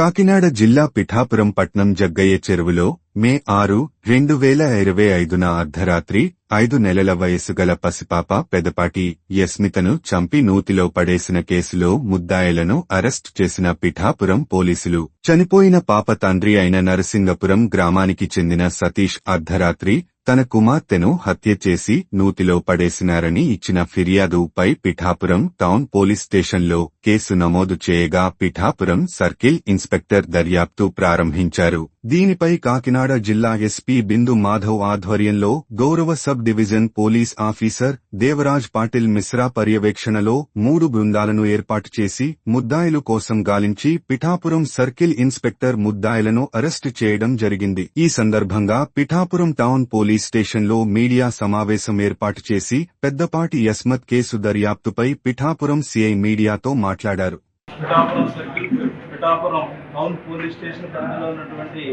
కాకినాడ జిల్లా పిఠాపురం పట్నం జగ్గయ్య చెరువులో మే ఆరు రెండు వేల ఇరవై ఐదున అర్ధరాత్రి ఐదు నెలల వయసు గల పసిపాప పెదపాటి యస్మితను చంపి నూతిలో పడేసిన కేసులో ముద్దాయిలను అరెస్ట్ చేసిన పిఠాపురం పోలీసులు. చనిపోయిన పాప తండ్రి అయిన నరసింగపురం గ్రామానికి చెందిన సతీష్ అర్ధరాత్రి తన కుమార్తెను హత్య చేసి నూతిలో పడేసినారని ఇచ్చిన ఫిర్యాదుపై పిఠాపురం టౌన్ పోలీస్ స్టేషన్లో కేసు నమోదు చేయగా పిఠాపురం సర్కిల్ ఇన్స్పెక్టర్ దర్యాప్తు ప్రారంభించారు. దీనిపై కాకినాడ జిల్లా ఎస్పీ బిందు మాధవ్ ఆధ్వర్యంలో గౌరవ sub division police officer Devaraj Patil Mishra పర్యవేక్షణలో మూడు బృందాలను ఏర్పాటు చేసి ముద్దాయిలు కోసం గాలించి పిఠాపురం సర్కిల్ ఇన్స్పెక్టర్ ముద్దాయిలను అరెస్టు చేయడం జరిగింది. ఈ సందర్భంగా పిఠాపురం టౌన్ పోలీస్ స్టేషన్లో మీడియా సమావేశం ఏర్పాటు చేసి పెద్దపాటి యస్మత్ కేసు దర్యాప్తుపై పిఠాపురం సీఐ మీడియాతో మాట్లాడారు. Pithapuram circle Pithapuram town police station పరిధిలో ఉన్నటువంటి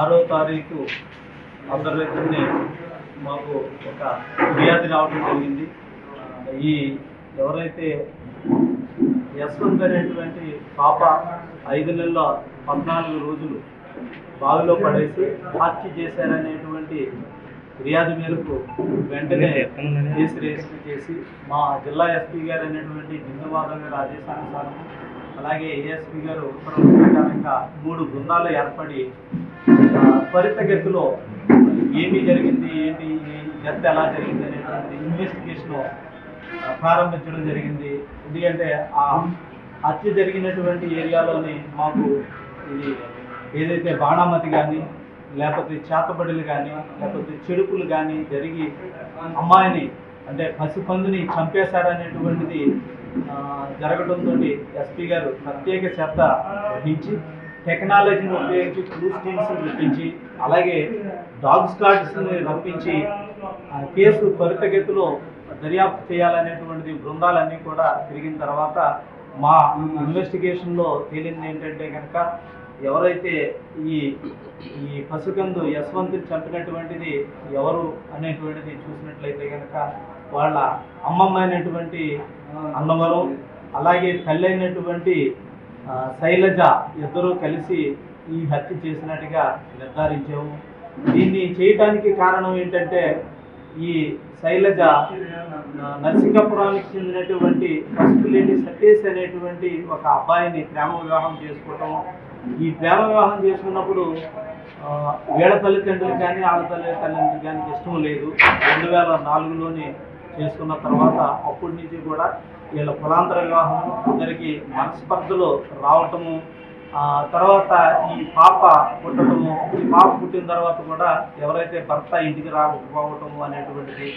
ఆరో తారీఖు అర్ధరాత్రిని మాకు ఒక ఫిర్యాదు రావడం జరిగింది. ఈ ఎవరైతే యశ్వంత్ అనేటువంటి పాప ఐదు నెలల పద్నాలుగు రోజులు బావిలో పడేసి హత్య చేశారనేటువంటి ఫిర్యాదు మేరకు వెంటనే కేసు రిజిస్టర్ చేసి మా జిల్లా ఎస్పీ గారు అనేటువంటి బిందువాదం గారి ఆదేశానుసారం అలాగే ఏఎస్పీ గారు ఉత్తర్వుల ప్రకారంగా మూడు బృందాలు ఏర్పడి త్వరితగతిలో ఏమి జరిగింది ఏంటి డెత్ ఎలా జరిగింది అనేటువంటి ఇన్వెస్టిగేషన్ ప్రారంభించడం జరిగింది. ఎందుకంటే ఆ హత్య జరిగినటువంటి ఏరియాలోని మాకు ఇది ఏదైతే బాణామతి కానీ లేకపోతే చేతబడులు కానీ లేకపోతే చెడుపులు కానీ జరిగి అమ్మాయిని అంటే పసిపందుని చంపేశారనేటువంటిది జరగడంతో ఎస్పీ గారు ప్రత్యేక శ్రద్ధ వహించి టెక్నాలజీని ఉపయోగించి క్లూస్ టీమ్స్ రప్పించి అలాగే డాగ్ స్క్వాడ్స్ని రప్పించి ఆ కేసు త్వరితగతిలో దర్యాప్తు చేయాలనేటువంటిది బృందాలన్నీ కూడా తిరిగిన తర్వాత మా ఇన్వెస్టిగేషన్లో తేలింది ఏంటంటే కనుక ఎవరైతే ఈ ఈ పసుకందు యశ్వంత్ చంపినటువంటిది ఎవరు అనేటువంటిది చూసినట్లయితే కనుక వాళ్ళ అమ్మమ్మ అయినటువంటి అన్నవరం అలాగే తల్లి అయినటువంటి శైలజ ఇద్దరూ కలిసి ఈ హత్య చేసినట్టుగా నిర్ధారించాము. దీన్ని చేయటానికి కారణం ఏంటంటే ఈ శైలజ నరసింగపురానికి చెందినటువంటి పసుపులేని సతీష్ అనేటువంటి ఒక అబ్బాయిని ప్రేమ వివాహం చేసుకోవటం ఈ ప్రేమ వివాహం చేసుకున్నప్పుడు ఆ, వీళ్ళ తల్లిదండ్రులు కానీ వాళ్ళ తల్లిదండ్రులు కానీ ఇష్టం లేదు. రెండు వేల నాలుగులోనే చేసుకున్న తర్వాత అప్పటి నుంచి కూడా వీళ్ళ కులాంతర వివాహం అందరికీ మనస్పర్ధలు రావటము తర్వాత ఈ పాప పుట్టడము ఈ పాప పుట్టిన తర్వాత కూడా ఎవరైతే భర్త ఇంటికి రాకపోవటము అనేటువంటిది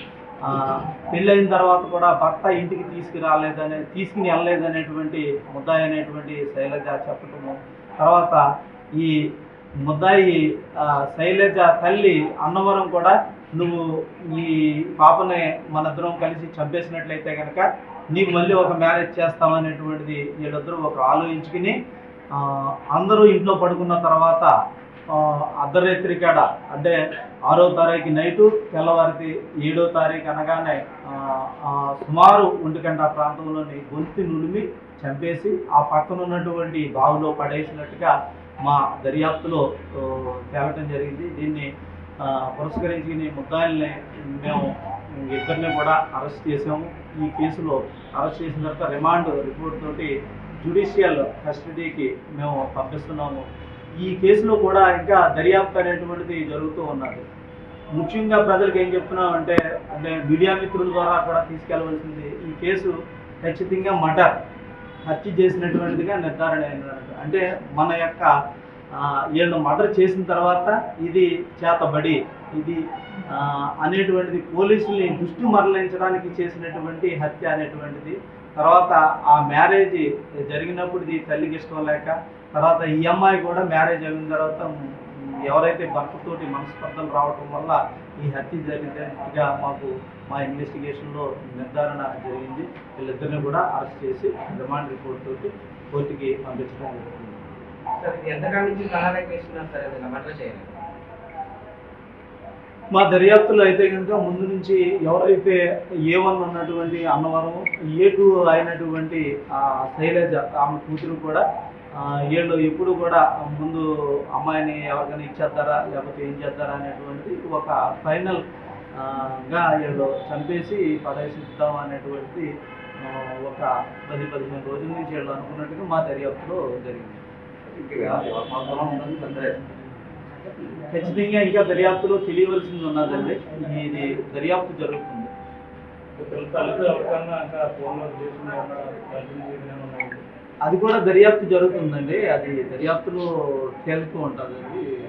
పెళ్ళైన తర్వాత కూడా భర్త ఇంటికి తీసుకురాలేదనే తీసుకుని వెళ్ళలేదనేటువంటి ముద్దాయి అనేటువంటి శైలజ చెప్పటము తర్వాత ఈ ముద్దాయి శైలజ తల్లి అన్నవరం కూడా నువ్వు ఈ పాపని మనిద్దరం కలిసి చంపేసినట్లయితే కనుక నీకు మళ్ళీ ఒక మ్యారేజ్ చేస్తామనేటువంటిది వీళ్ళిద్దరూ ఒక ఆలోచించుకుని అందరూ ఇంట్లో పడుకున్న తర్వాత అర్ధరాత్రి కాడ అంటే ఆరో తారీఖు నైటు తెల్లవారికి ఏడో తారీఖు అనగానే సుమారు ఒంటికంట ప్రాంతంలోని గొంతు నులిమి చంపేసి ఆ పక్కన ఉన్నటువంటి బావిలో పడేసినట్టుగా మా దర్యాప్తులో తేలటం జరిగింది. దీన్ని పురస్కరించి ముద్దాయిల్ని మేము ఇద్దరిని కూడా అరెస్ట్ చేసాము ఈ కేసులో అరెస్ట్ చేసిన తర్వాత రిమాండ్ రిపోర్ట్ తోటి జ్యుడిషియల్ కస్టడీకి మేము పంపిస్తున్నాము. ఈ కేసులో కూడా ఇంకా దర్యాప్తు అనేటువంటిది జరుగుతూ ఉన్నది. ముఖ్యంగా ప్రజలకు ఏం చెప్తున్నామంటే అంటే అంటే మీడియా మిత్రుల ద్వారా కూడా తీసుకెళ్ళవలసింది ఈ కేసు ఖచ్చితంగా మటర్ హత్య చేసినటువంటిదిగా నిర్ధారణ అయినట్టు అంటే మన యొక్క వీళ్ళు మర్డర్ చేసిన తర్వాత ఇది చేతబడి ఇది అనేటువంటిది పోలీసుల్ని దృష్టి మరలించడానికి చేసినటువంటి హత్య అనేటువంటిది తర్వాత ఆ మ్యారేజ్ జరిగినప్పుడు ఇది తల్లికి ఇష్టం లేక తర్వాత ఈ అమ్మాయి కూడా మ్యారేజ్ అయిన తర్వాత ఎవరైతే భర్తతోటి మనస్పర్ధలు రావటం వల్ల ఈ హత్య జరిగినట్టుగా మాకు మా ఇన్వెస్టిగేషన్లో నిర్ధారణ జరిగింది. వీళ్ళిద్దరిని కూడా అరెస్ట్ చేసి రిమాండ్ రిపోర్ట్ తోటి కోర్టుకి పంపించడం జరుగుతుంది. సార్ ఇది ఎంతకాలం నుంచి ప్రణాళిక వేసుకున్నారు సార్? ఏదైనా మర్డర్ చేయాలి మా దర్యాప్తులో అయితే కనుక ముందు నుంచి ఎవరైతే ఏ వన్ ఉన్నటువంటి అన్నవరం ఏ టూ అయినటువంటి ఆ శైలజ ఆమె కూతురు కూడా వీళ్ళు ఎప్పుడు కూడా ముందు అమ్మాయిని ఎవరికైనా ఇచ్చేద్దారా లేకపోతే ఏం చేద్దారా అనేటువంటి ఒక ఫైనల్గా వీళ్ళు చంపేసి పడేసిద్దాం అనేటువంటి ఒక పది పదిహేను రోజుల నుంచి వీళ్ళు అనుకున్నట్టుగా మా దర్యాప్తులో జరిగింది. ఖచ్చితంగా ఇంకా దర్యాప్తులో తెలియవలసింది ఉన్నదండి. ఇది దర్యాప్తు జరుగుతుంది. అది కూడా దర్యాప్తు జరుగుతుందండి. అది దర్యాప్తులో తేలుతూ ఉంటుంది. అది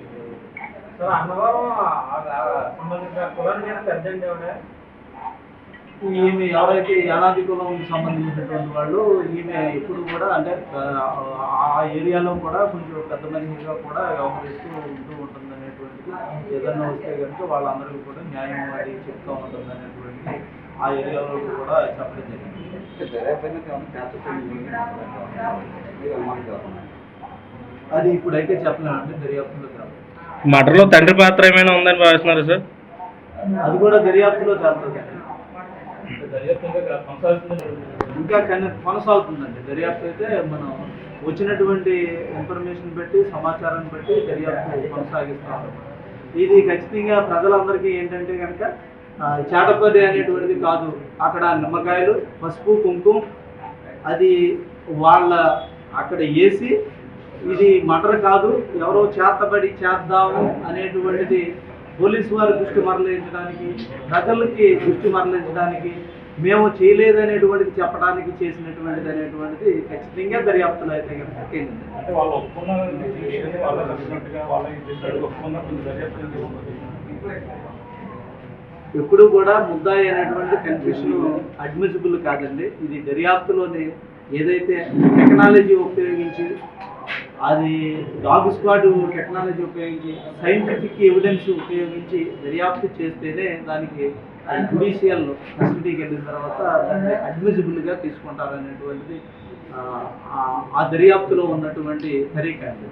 ఈమె ఎవరైతే అనాది కులం సంబంధించినటువంటి వాళ్ళు ఈమె ఎప్పుడు కూడా అంటే ఆ, ఏరియాలో కూడా కొంచెం పెద్ద మనిషిగా కూడా వ్యవహరిస్తూ ఉంటూ ఉంటుంది అనేటువంటిది ఏదన్నా వస్తే కనుక వాళ్ళందరికీ కూడా న్యాయం అది చెప్తూ ఉంటుంది అనేటువంటిది ఆ ఏరియాలో కూడా చెప్పడం జరిగింది. అది ఇప్పుడైతే చెప్పలేనండి దర్యాప్తులో చెప్పలేదు మర్డర్లో తండ్రి పాత్ర ఏమైనా ఉందని భావిస్తున్నారు సార్? అది కూడా దర్యాప్తులో చేస్తుంది ఇంకా కొనసాగుతుందండి. దర్యాప్తు అయితే మనం వచ్చినటువంటి ఇన్ఫర్మేషన్ బట్టి సమాచారాన్ని బట్టి దర్యాప్తు కొనసాగిస్తాం ఇది ఖచ్చితంగా ప్రజలందరికీ ఏంటంటే కనుక చాటపల్లి అనేటువంటిది కాదు. అక్కడ నిమ్మకాయలు పసుపు కుంకుమ అది వాళ్ళ అక్కడ వేసి ఇది మటర్ కాదు. ఎవరో చేతబడి చేద్దాము అనేటువంటిది పోలీసు వారి దృష్టి మరలించడానికి ప్రజలకి దృష్టి మరలించడానికి మేము చేయలేదనేటువంటిది చెప్పడానికి చేసినటువంటిది అనేటువంటిది ఖచ్చితంగా దర్యాప్తులో అయితే? ఎప్పుడు కూడా ముద్దాయి అనేటువంటి కన్ఫ్యూషన్ అడ్మిసిబుల్ కాదండి ఇది దర్యాప్తులోని ఏదైతే టెక్నాలజీ ఉపయోగించి అది డాగ్ స్క్వాడ్ టెక్నాలజీ ఉపయోగించి సైంటిఫిక్ ఎవిడెన్స్ ఉపయోగించి దర్యాప్తు చేస్తేనే దానికి జుడిషియల్ ఫెసిలిటీకి వెళ్ళిన తర్వాత దాన్ని అడ్మిసిబుల్గా తీసుకుంటారనేటువంటిది ఆ, ఆ- ఆ దర్యాప్తులో ఉన్నటువంటి తరీకా అండి